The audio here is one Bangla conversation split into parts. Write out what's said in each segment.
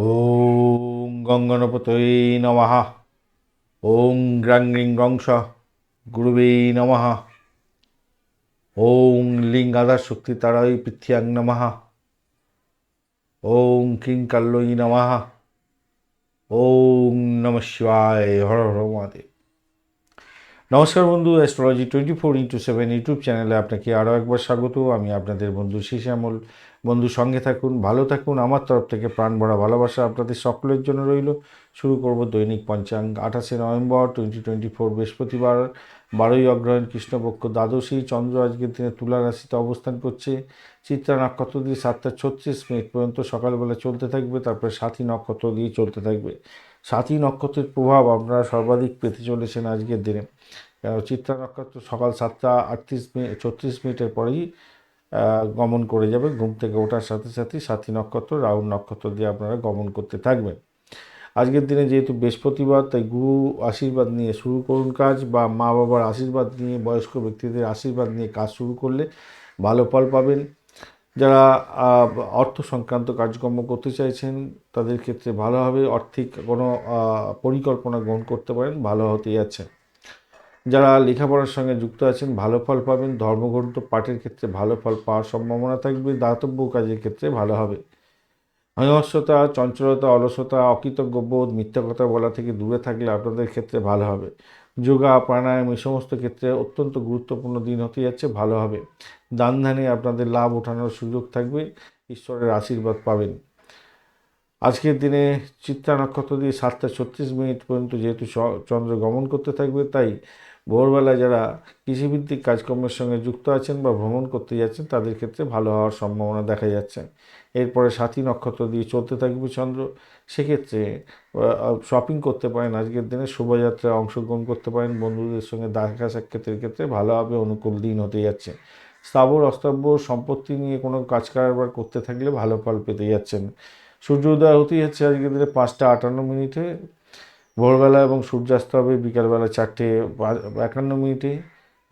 ওং গঙ্গনপতয়ে নমঃ। ওং গ্রাং গ্রিং গুরুবে নমঃ। ওং লিঙ্গাধার শক্তি তারাই পৃথ্যাং নমঃ। ওং কিং কাল্লয়ী নমঃ। ওং নম শিবায়, হর হর মহাদেব। নমস্কার বন্ধু astrology twenty four into seven YouTube চ্যানেলে আপনাকে আরও একবার স্বাগত। আমি আপনাদের বন্ধু শ্রী শ্যামল বন্ধু, সঙ্গে থাকুন, ভালো থাকুন। আমার তরফ থেকে প্রাণ ভরা ভালোবাসা আপনাদের সকলের জন্য রইল। শুরু করব দৈনিক পঞ্চাঙ্গ। আঠাশে নভেম্বর টোয়েন্টি টোয়েন্টি ফোর বৃহস্পতিবার। বারোই অগ্রহায়ণ কৃষ্ণপক্ষ দ্বাদশী। চন্দ্র আজকের দিনে তুলা রাশিতে অবস্থান করছে। চিত্রা নক্ষত্র দিয়ে সাতটা ছত্রিশ মিনিট পর্যন্ত সকালবেলা চলতে থাকবে, তারপরে সাথী নক্ষত্র দিয়ে চলতে থাকবে। সাথী নক্ষত্রের প্রভাব আপনারা সর্বাধিক পেতে চলেছেন আজকের দিনে। চিত্রা নক্ষত্র সকাল সাতটা আটত্রিশ মিনিট, ছত্রিশ মিনিটের পরেই গমন করে যাবে ঘুম থেকে ওঠার সাথে সাথে সাথী নক্ষত্র রাহুল নক্ষত্র দিয়ে আপনারা গমন করতে থাকবেন। আজকের দিনে যেহেতু বৃহস্পতিবার, তাই গুরু আশীর্বাদ নিয়ে শুরু করুন কাজ বা মা বাবার আশীর্বাদ নিয়ে, বয়স্ক ব্যক্তিদের আশীর্বাদ নিয়ে কাজ শুরু করলে ভালো ফল পাবেন। যারা অর্থ সংক্রান্ত কাজকর্ম করতে চাইছেন, তাদের ক্ষেত্রে ভালো হবে। আর্থিক কোনো পরিকল্পনা গ্রহণ করতে পারেন, ভালো হতে যাচ্ছে। যারা লেখাপড়ার সঙ্গে যুক্ত আছেন, ভালো ফল পাবেন। ধর্মগ্রন্থ পাঠের ক্ষেত্রে ভালো ফল পাওয়ার সম্ভাবনা থাকবে। দাতব্য কাজের ক্ষেত্রে ভালো হবে। হয়স্যতা চঞ্চলতা, অলসতা, অকৃতজ্ঞ বোধ, মিথ্যা কথা বলা থেকে দূরে থাকলে আপনাদের ক্ষেত্রে ভালো হবে। যোগা, প্রাণায়াম এই সমস্ত ক্ষেত্রে অত্যন্ত গুরুত্বপূর্ণ দিন হতে যাচ্ছে, ভালো হবে। দান ধ্যানে আপনাদের লাভ ওঠানোর সুযোগ থাকবে। ঈশ্বরের আশীর্বাদ পাবেন। আজকের দিনে চিত্রা নক্ষত্র দিয়ে সাতটা ছত্রিশ মিনিট পর্যন্ত যেহেতু চন্দ্র গমন করতে থাকবে, তাই ভোরবেলা যারা কৃষিভিত্তিক কাজকর্মের সঙ্গে যুক্ত আছেন বা ভ্রমণ করতে যাচ্ছেন, তাদের ক্ষেত্রে ভালো হওয়ার সম্ভাবনা দেখা যাচ্ছে। এরপরে সাথী নক্ষত্র দিয়ে চলতে থাকবে চন্দ্র। সেক্ষেত্রে শপিং করতে পারেন আজকের দিনে, শোভাযাত্রায় অংশগ্রহণ করতে পারেন। বন্ধুদের সঙ্গে দেখা সাক্ষাতের ক্ষেত্রে ভালোভাবে অনুকূল দিন হতে যাচ্ছে। স্থাবর অস্থাবর সম্পত্তি নিয়ে কোনো কাজ কারবার করতে থাকলে ভালো ফল পেতে যাচ্ছেন। সূর্য উদয় হতে যাচ্ছে আজকের দিনে পাঁচটা আটান্ন মিনিটে। ভোরবেলা এবং সূর্যাস্ত হবে বিকালবেলা চারটে একান্ন মিনিটে।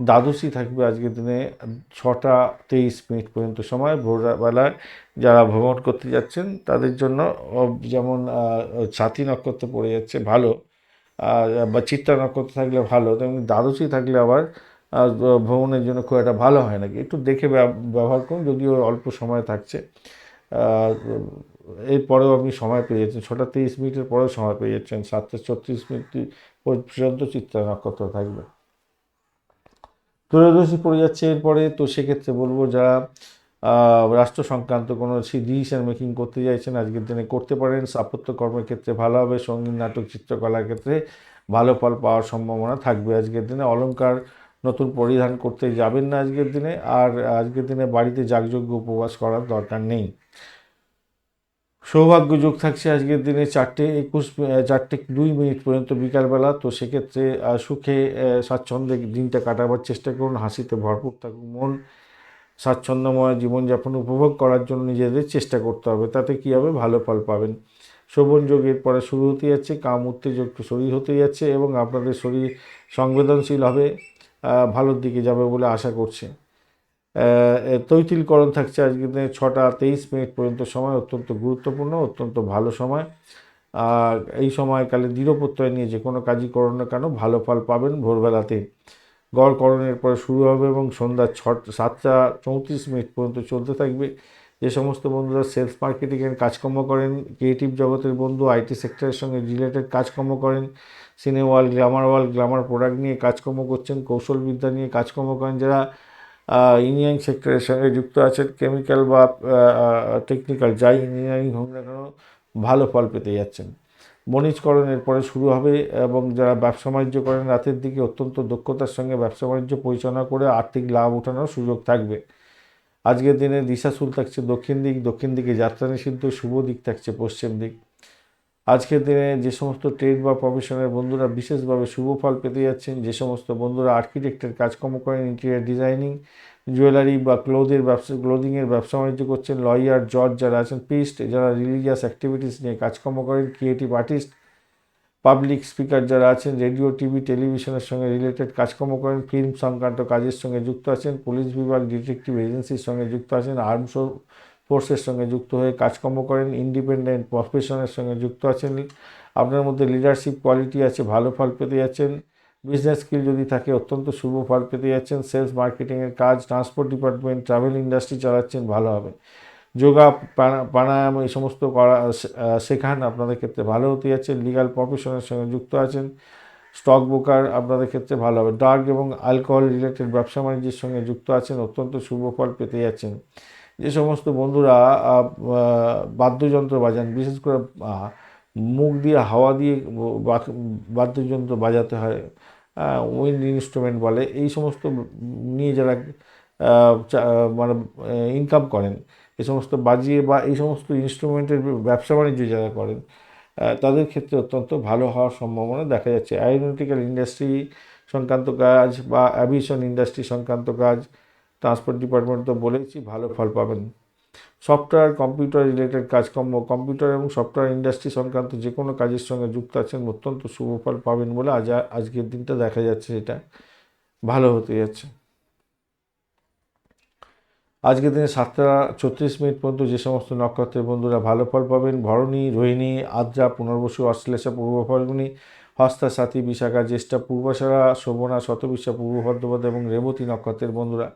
দ্বাদশী থাকবে আজকের দিনে ছটা তেইশ মিনিট পর্যন্ত সময়। ভোরবেলায় যারা ভ্রমণ করতে যাচ্ছেন, তাদের জন্য যেমন ছাতি নক্ষত্র পড়ে যাচ্ছে, ভালো। বা চিত্রা নক্ষত্র থাকলে ভালো। তেমনি দ্বাদশী থাকলে আবার ভ্রমণের জন্য খুব একটা ভালো হয় নাকি একটু দেখে ব্যব- ব্যবহার করুন, যদিও অল্প সময় থাকছে। এরপরেও আপনি সময় পেয়ে যাচ্ছেন। ছটা তেইশ মিনিটের পরেও সময় পেয়ে যাচ্ছেন। সাতটা ছত্রিশ মিনিট পর্যন্ত চিত্রা নক্ষত্র থাকবে। ত্রয়োদশী পড়ে যাচ্ছে এরপরে, তো সেক্ষেত্রে বলব যারা রাষ্ট্র সংক্রান্ত কোনো ডিসিশন মেকিং করতে চাইছেন, আজকের দিনে করতে পারেন। স্থাপত্য কর্মের ক্ষেত্রে ভালো হবে, সংগীত, নাটক, চিত্রকলার ক্ষেত্রে ভালো ফল পাওয়ার সম্ভাবনা থাকবে আজকের দিনে। অলংকার নতুন পরিধান করতে যাবেন না আজকের দিনে। আর আজকের দিনে বাড়িতে যাগযজ্ঞ উপবাস করার দরকার নেই। সৌভাগ্য যোগ থাকছে আজকের দিনে চারটে একুশ চারটে দুই মিনিট পর্যন্ত বিকালবেলা। তো সেক্ষেত্রে সুখে স্বাচ্ছন্দ্যে দিনটা কাটাবার চেষ্টা করুন, হাসিতে ভরপুর থাকুক মন স্বাচ্ছন্দ্যময় জীবনযাপন উপভোগ করার জন্য নিজেদের চেষ্টা করতে হবে, তাতে কী হবে? ভালো ফল পাবেন। শোভন যোগের পরে শুরু হতে যাচ্ছে, কাম উত্তেজক শরীর হতে যাচ্ছে এবং আপনাদের শরীর সংবেদনশীল হবে ভালোর দিকে যাবে বলে আশা করছে। তৈতিলকরণ থাকছে আজকের দিনে ছটা তেইশ মিনিট পর্যন্ত সময়, অত্যন্ত গুরুত্বপূর্ণ, অত্যন্ত ভালো সময়। আর এই সময়কালে দৃঢ় নিয়ে যে কোনো কাজই করুন না কেন, ভালো ফল পাবেন ভোরবেলাতে। গড়করণের পরে শুরু হবে এবং সন্ধ্যা ছ সাতটা চৌত্রিশ মিনিট পর্যন্ত চলতে থাকবে। যে সমস্ত বন্ধুরা সেলস মার্কেটিংয়ের কাজকর্ম করেন, ক্রিয়েটিভ জগতের বন্ধু, আইটি সেক্টরের সঙ্গে রিলেটেড কাজকর্ম করেন, cinema world glamour world glamour product নিয়ে কাজকর্ম করছেন, কৌশলবিদ্যা নিয়ে কাজকর্ম করেন, যারা ইঞ্জিনিয়ারিং সেক্টরের সঙ্গে যুক্ত আছেন কেমিক্যাল বা টেকনিক্যাল যাই ইঞ্জিনিয়ারিং হোক না কেন, ভালো ফল পেতে যাচ্ছেন। বণিজকরণের পরে শুরু হবে এবং যারা ব্যবসা বাণিজ্য করেন, রাতের দিকে অত্যন্ত দক্ষতার সঙ্গে ব্যবসা বাণিজ্য পরিচালনা করে আর্থিক লাভ ওঠানোর সুযোগ থাকবে। আজকের দিনে দিশাশুল থাকছে দক্ষিণ দিক, দক্ষিণ দিকে যাত্রা নিষিদ্ধ, শুভ দিক থাকছে পশ্চিম দিক। আজকের দিনে যে সমস্ত ট্রেড বা প্রফেশনের বন্ধুরা বিশেষভাবে শুভ ফল পেতে যাচ্ছেন, যে সমস্ত বন্ধুরা আর্কিটেক্টের কাজকর্ম করেন ইন্টেরিয়ার ডিজাইনিং জুয়েলারি বা ক্লোথের ব্যবসা ক্লোদিংয়ের ব্যবসা বাণিজ্য করছেন লয়ার জজ যারা আছেন পিস্ট যারা রিলিজিয়াস অ্যাক্টিভিটিস নিয়ে কাজকর্ম করেন ক্রিয়েটিভ আর্টিস্ট পাবলিক স্পিকার যারা আছেন রেডিও টিভি টেলিভিশনের সঙ্গে রিলেটেড কাজকর্ম করেন ফিল্ম সংক্রান্ত কাজের সঙ্গে যুক্ত আছেন পুলিশ বিভাগ ডিটেকটিভ এজেন্সির সঙ্গে যুক্ত আছেন আর্মস ফোর্সের সঙ্গে যুক্ত হয়ে কাজকর্ম করেন ইন্ডিপেন্ডেন্ট প্রফেশনের সঙ্গে যুক্ত আছেন। আপনার মধ্যে লিডারশিপ কোয়ালিটি আছে, ভালো ফল পেতে যাচ্ছেন। বিজনেস স্কিল যদি থাকে, অত্যন্ত শুভ ফল পেতে যাচ্ছেন। সেলস মার্কেটিংয়ের কাজ ট্রান্সপোর্ট ডিপার্টমেন্ট ট্রাভেল ইন্ডাস্ট্রি চালাচ্ছেন, ভালো হবে। যোগা প্রাণায়াম এই সমস্ত করা শেখান, আপনাদের ক্ষেত্রে ভালো হতে যাচ্ছে। লিগাল প্রফেশনের সঙ্গে যুক্ত আছেন। স্টক ব্রোকার আপনাদের ক্ষেত্রে ভালো হবে। ড্রাগ এবং অ্যালকোহল রিলেটেড ব্যবসা বাণিজ্যের সঙ্গে যুক্ত আছেন, অত্যন্ত শুভ ফল পেতে যাচ্ছেন। যে সমস্ত বন্ধুরা বাদ্যযন্ত্র বাজান, বিশেষ করে মুখ দিয়ে, হাওয়া দিয়ে বাদ্যযন্ত্র বাজাতে হয় উইন্ড ইনস্ট্রুমেন্ট বলে, এই সমস্ত নিয়ে যারা মানে ইনকাম করেন, এই সমস্ত বাজিয়ে বা এই সমস্ত ইনস্ট্রুমেন্টের ব্যবসা বাণিজ্য যারা করেন তাদের ক্ষেত্রে অত্যন্ত ভালো হওয়ার সম্ভাবনা দেখা যাচ্ছে। অ্যারোনটিক্যাল ইন্ডাস্ট্রি সংক্রান্ত কাজ বা অ্যাভিয়েশন ইন্ডাস্ট্রি সংক্রান্ত কাজ ট্রান্সপোর্ট ডিপার্টমেন্ট তো বলেছি ভালো ফল পাবেন। সফটওয়্যার কম্পিউটার রিলেটেড কাজকর্ম কম্পিউটার এবং সফটওয়্যার ইন্ডাস্ট্রি সংক্রান্ত যে কোনো কাজের সঙ্গে যুক্ত আছেন, অত্যন্ত শুভ ফল পাবেন বলে আজ, আজকের দিনটা দেখা যাচ্ছে এটা। ভালো হতে যাচ্ছে। আজকের দিনে সাতটা ছত্রিশ মিনিট পর্যন্ত যে সমস্ত নক্ষত্রের বন্ধুরা ভালো ফল পাবেন, ভরণী, রোহিণী, আদ্রা, পুনর্বসু, অশ্লেষা, পূর্ব ফল্গুনি, হস্তা, সাথী, বিশাখা, জ্যেষ্ঠা, পূর্বাশারা, শোভনা, শতবিশা, পূর্ব ভদ্রপদ এবং রেবতী নক্ষত্রের বন্ধুরা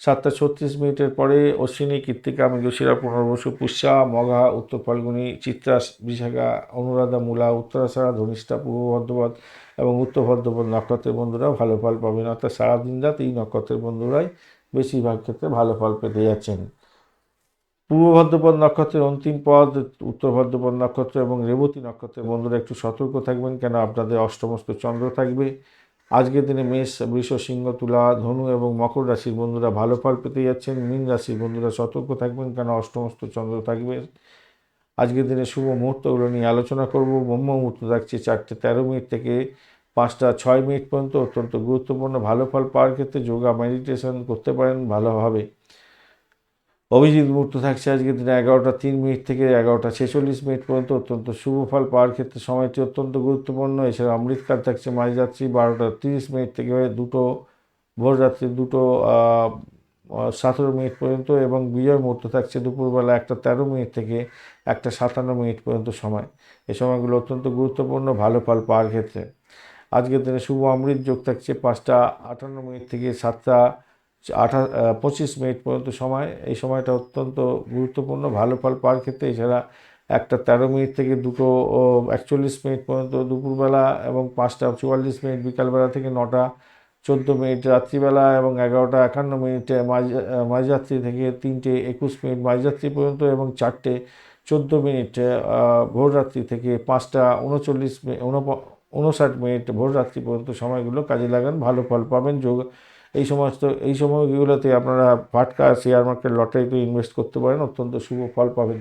সাতটা ছত্রিশ মিনিটের পরে অশ্বিনী, কৃত্তিকা, মৃগশিরা, পুনর্বসু, পুষ্যা মঘা উত্তর ফাল্গুনি চিত্রা বিশাখা, অনুরাধা, মূলা উত্তরাষাঢ়া ধনিষ্ঠা, পূর্ব ভদ্রপদ এবং উত্তর ভদ্রপদ নক্ষত্রের বন্ধুরা ভালো ফল পাবেন। অর্থাৎ সারাদিন রাত এই নক্ষত্রের বন্ধুরাই বেশিরভাগ ক্ষেত্রে ভালো ফল পেতে যাচ্ছেন। পূর্ব ভদ্রপদ নক্ষত্রের অন্তিম পদ, উত্তর ভদ্রপদ নক্ষত্র এবং রেবতী নক্ষত্রের বন্ধুরা একটু সতর্ক থাকবেন কেন? আপনাদের অষ্টমস্ত চন্দ্র থাকবে। আজকের দিনে মেষ, বৃষ, সিংহ, তুলা, ধনু এবং মকর রাশির বন্ধুরা ভালো ফল পেতে যাচ্ছেন। মীন রাশির বন্ধুরা সতর্ক থাকবেন, কেন অষ্টমস্ত চন্দ্র থাকবে? আজকের দিনে শুভ মুহূর্তগুলো নিয়ে আলোচনা করব। ব্রহ্ম মুহূর্ত থাকছে চারটে তেরো মিনিট থেকে পাঁচটা ছয় মিনিট পর্যন্ত অত্যন্ত গুরুত্বপূর্ণ। ভালো ফল পাওয়ার ক্ষেত্রে যোগা, মেডিটেশন করতে পারেন ভালো হবে অভিজিৎ মুহূর্ত থাকছে আজকের দিনে এগারোটা তিন মিনিট থেকে এগারোটা ছেচল্লিশ মিনিট পর্যন্ত। অত্যন্ত শুভ ফল পাওয়ার ক্ষেত্রে সময়টি অত্যন্ত গুরুত্বপূর্ণ। এছাড়া অমৃতকাল থাকছে মাঝরাত্রি বারোটা তিরিশ মিনিট থেকে দুটো, ভোররাত্রি দুটো সতেরো মিনিট পর্যন্ত এবং বিজয় মুহূর্ত থাকছে দুপুরবেলা একটা তেরো মিনিট থেকে একটা সাতান্ন মিনিট পর্যন্ত সময়। এই সময়গুলো অত্যন্ত গুরুত্বপূর্ণ, ভালো ফল পাওয়ার ক্ষেত্রে। আজকের দিনে শুভ অমৃত যোগ থাকছে পাঁচটা আটান্ন মিনিট থেকে সাতটা আঠা পঁচিশ মিনিট পর্যন্ত সময়। এই সময়টা অত্যন্ত গুরুত্বপূর্ণ। ভালো ফল পাওয়ার ক্ষেত্রে এছাড়া একটা তেরো মিনিট থেকে দুটো একচল্লিশ মিনিট পর্যন্ত দুপুরবেলা এবং পাঁচটা, চুয়াল্লিশ মিনিট বিকালবেলা থেকে নটা, চোদ্দ মিনিট রাত্রিবেলা এবং এগারোটা, একান্ন মিনিটে মাঝ, মাঝরাত্রি থেকে তিনটে, একুশ মিনিট মাঝরাত্রি পর্যন্ত এবং চারটে, চোদ্দ মিনিট ভোররাত্রি থেকে পাঁচটা, উনচল্লিশ মিনিট উনষাট মিনিট ভোররাত্রি পর্যন্ত সময়গুলো কাজে লাগান। ভালো ফল পাবেন। যোগ এই সমস্ত, এই সময়গুলোতে আপনারা ফাটকা শেয়ার মার্কেট লটারিতে ইনভেস্ট করতে পারেন, অত্যন্ত শুভ ফল পাবেন।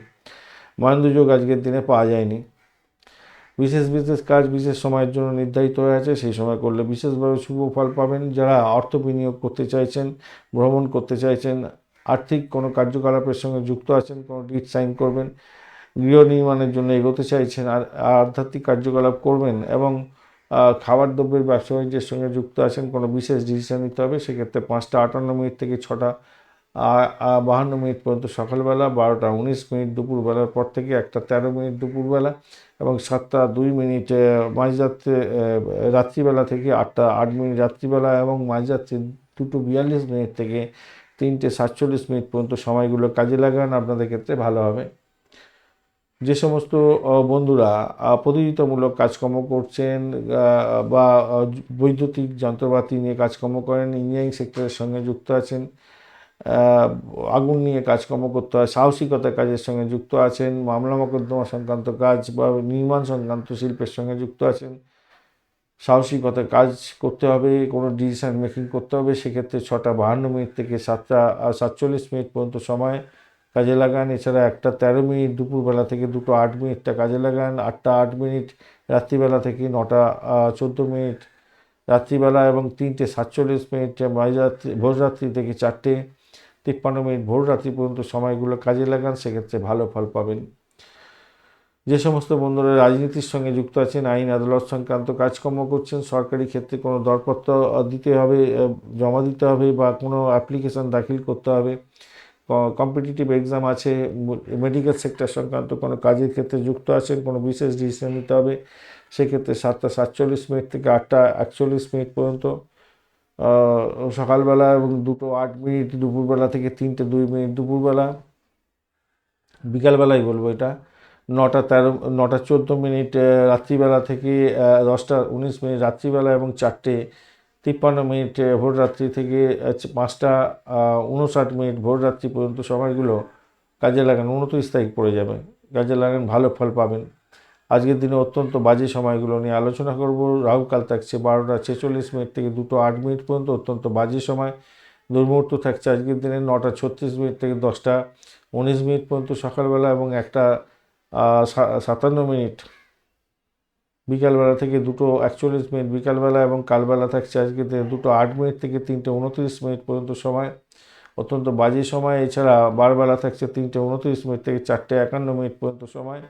মহেন্দ্র যোগ আজকের দিনে পাওয়া যায়নি। বিশেষ বিশেষ কাজ, বিশেষ সময়ের জন্য নির্ধারিত হয়ে আছে, সেই সময় করলে বিশেষভাবে শুভ ফল পাবেন। যারা অর্থ বিনিয়োগ করতে চাইছেন, ভ্রমণ করতে চাইছেন, আর্থিক কোনো কার্যকলাপের সঙ্গে যুক্ত আছেন, কোনো ডিট সাইন করবেন, গৃহ নির্মাণের জন্য এগোতে চাইছেন আর আধ্যাত্মিক কার্যকলাপ করবেন এবং খাবার দ্রব্যের ব্যবসা বাণিজ্যের সঙ্গে যুক্ত আছেন, কোনো বিশেষ ডিসিশন নিতে হবে, সেক্ষেত্রে পাঁচটা আটান্ন মিনিট থেকে ছটা বাহান্ন মিনিট পর্যন্ত সকালবেলা, বারোটা উনিশ মিনিট দুপুরবেলার পর থেকে একটা তেরো মিনিট দুপুরবেলা এবং সাতটা দুই মিনিট মাঝরাত্রে রাত্রিবেলা থেকে আটটা আট মিনিট রাত্রিবেলা এবং মাঝরাত্রি দুটো বিয়াল্লিশ মিনিট থেকে তিনটে সাতচল্লিশ মিনিট পর্যন্ত সময়গুলো কাজে লাগান। আপনাদের ক্ষেত্রে ভালো হবে। যে সমস্ত বন্ধুরা প্রতিযোগিতামূলক কাজকর্ম করছেন বা বৈদ্যুতিক যন্ত্রপাতি নিয়ে কাজকর্ম করেন ইঞ্জিনিয়ারিং সেক্টরের সঙ্গে যুক্ত আছেন আগুন নিয়ে কাজকর্ম করতে হয় সাহসিকতার কাজের সঙ্গে যুক্ত আছেন, মামলা মোকদ্দমা সংক্রান্ত কাজ বা নির্মাণ সংক্রান্ত শিল্পের সঙ্গে যুক্ত আছেন। সাহসিকতার কাজ করতে হবে, কোনো ডিসিশান মেকিং করতে হবে, সেক্ষেত্রে ছটা বাহান্ন মিনিট থেকে সাতটা সাতচল্লিশ মিনিট পর্যন্ত সময় কাজে লাগান, এছাড়া একটা তেরো মিনিট দুপুরবেলা থেকে দুটো আট মিনিটটা কাজে লাগান, আটটা আট মিনিট রাত্রিবেলা থেকে নটা চোদ্দ মিনিট রাত্রিবেলা এবং তিনটে সাতচল্লিশ মিনিট মাঝরাত্রি ভোররাত্রি থেকে চারটে তিপ্পান্ন মিনিট ভোররাত্রি পর্যন্ত সময়গুলো কাজে লাগান, সেক্ষেত্রে ভালো ফল পাবেন। যে সমস্ত বন্ধুরা রাজনীতির সঙ্গে যুক্ত আছেন, আইন, আদালত সংক্রান্ত কাজকর্ম করছেন, সরকারি ক্ষেত্রে কোনো দরপত্র দিতে হবে জমা দিতে হবে বা কোনো অ্যাপ্লিকেশন দাখিল করতে হবে কম্পিটিটিভ এক্সাম আছে মেডিকেল সেক্টর সংক্রান্ত কোনো কাজের ক্ষেত্রে যুক্ত আছেন, কোনো বিশেষ ডিসিশন নিতে হবে, সেক্ষেত্রে সাতটা সাতচল্লিশ মিনিট থেকে আটটা একচল্লিশ মিনিট পর্যন্ত সকালবেলা এবং দুটো আট মিনিট দুপুরবেলা থেকে তিনটে দুই মিনিট দুপুরবেলা, বিকালবেলাই বলব এটা, নটা তেরো, নটা চোদ্দ মিনিট রাত্রিবেলা থেকে দশটা উনিশ মিনিট রাত্রিবেলা এবং চারটে তিপ্পান্ন মিনিট আহ, ভোর রাত্রি থেকে পাঁচটা উনষাট মিনিট ভোর রাত্রি পর্যন্ত সময়গুলো কাজে লাগান উনত্রিশ তারিখ পড়ে যাবে। কাজে লাগান ভালো ফল পাবেন। আজকের দিনে অত্যন্ত বাজে সময়গুলো নিয়ে আলোচনা করব। রাহুকাল থাকছে বারোটা ছেচল্লিশ মিনিট থেকে দুটো আট মিনিট পর্যন্ত অত্যন্ত বাজে সময়। দুর্মুহূর্ত থাকছে আজকের দিনে নটা ছত্রিশ মিনিট থেকে দশটা উনিশ মিনিট পর্যন্ত সকালবেলা এবং একটা সাতান্ন মিনিট বিকালবেলা থেকে দুটো একচল্লিশ মিনিট বিকালবেলা এবং কালবেলা থাকছে আজকে দুটো আট মিনিট থেকে তিনটে উনত্রিশ মিনিট পর্যন্ত সময়। অত্যন্ত বাজে সময়, এছাড়া বারবেলা থাকছে তিনটে উনত্রিশ মিনিট থেকে চারটে একান্ন মিনিট পর্যন্ত সময়।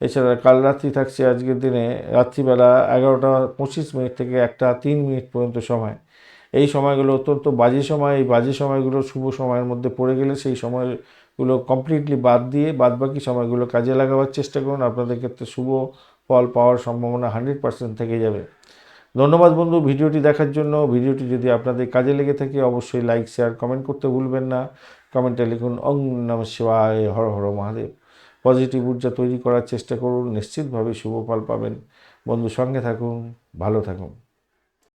এছাড়া কাল রাত্রি থাকছে আজকের দিনে রাত্রিবেলা এগারোটা পঁচিশ মিনিট থেকে একটা তিন মিনিট পর্যন্ত সময়। এই সময়গুলো অত্যন্ত বাজে সময়, এই বাজে সময়গুলো শুভ সময়ের মধ্যে পড়ে গেলে সেই সময়গুলো কমপ্লিটলি বাদ দিয়ে বাদবাকি সময়গুলো কাজে লাগাবার চেষ্টা করুন। আপনাদের ক্ষেত্রে শুভ ফল পাওয়ার সম্ভাবনা হান্ড্রেড পার্সেন্ট থেকে যাবে। ধন্যবাদ বন্ধু ভিডিওটি দেখার জন্য। ভিডিওটি যদি আপনাদের কাজে লেগে থাকে অবশ্যই লাইক, শেয়ার, কমেন্ট করতে ভুলবেন না। কমেন্টে লিখুন অং নম শিবায়, হর হর মহাদেব। পজিটিভ ঊর্জা তৈরি করার চেষ্টা করুন, নিশ্চিতভাবে শুভ ফল পাবেন। বন্ধু সঙ্গে থাকুন, ভালো থাকুন।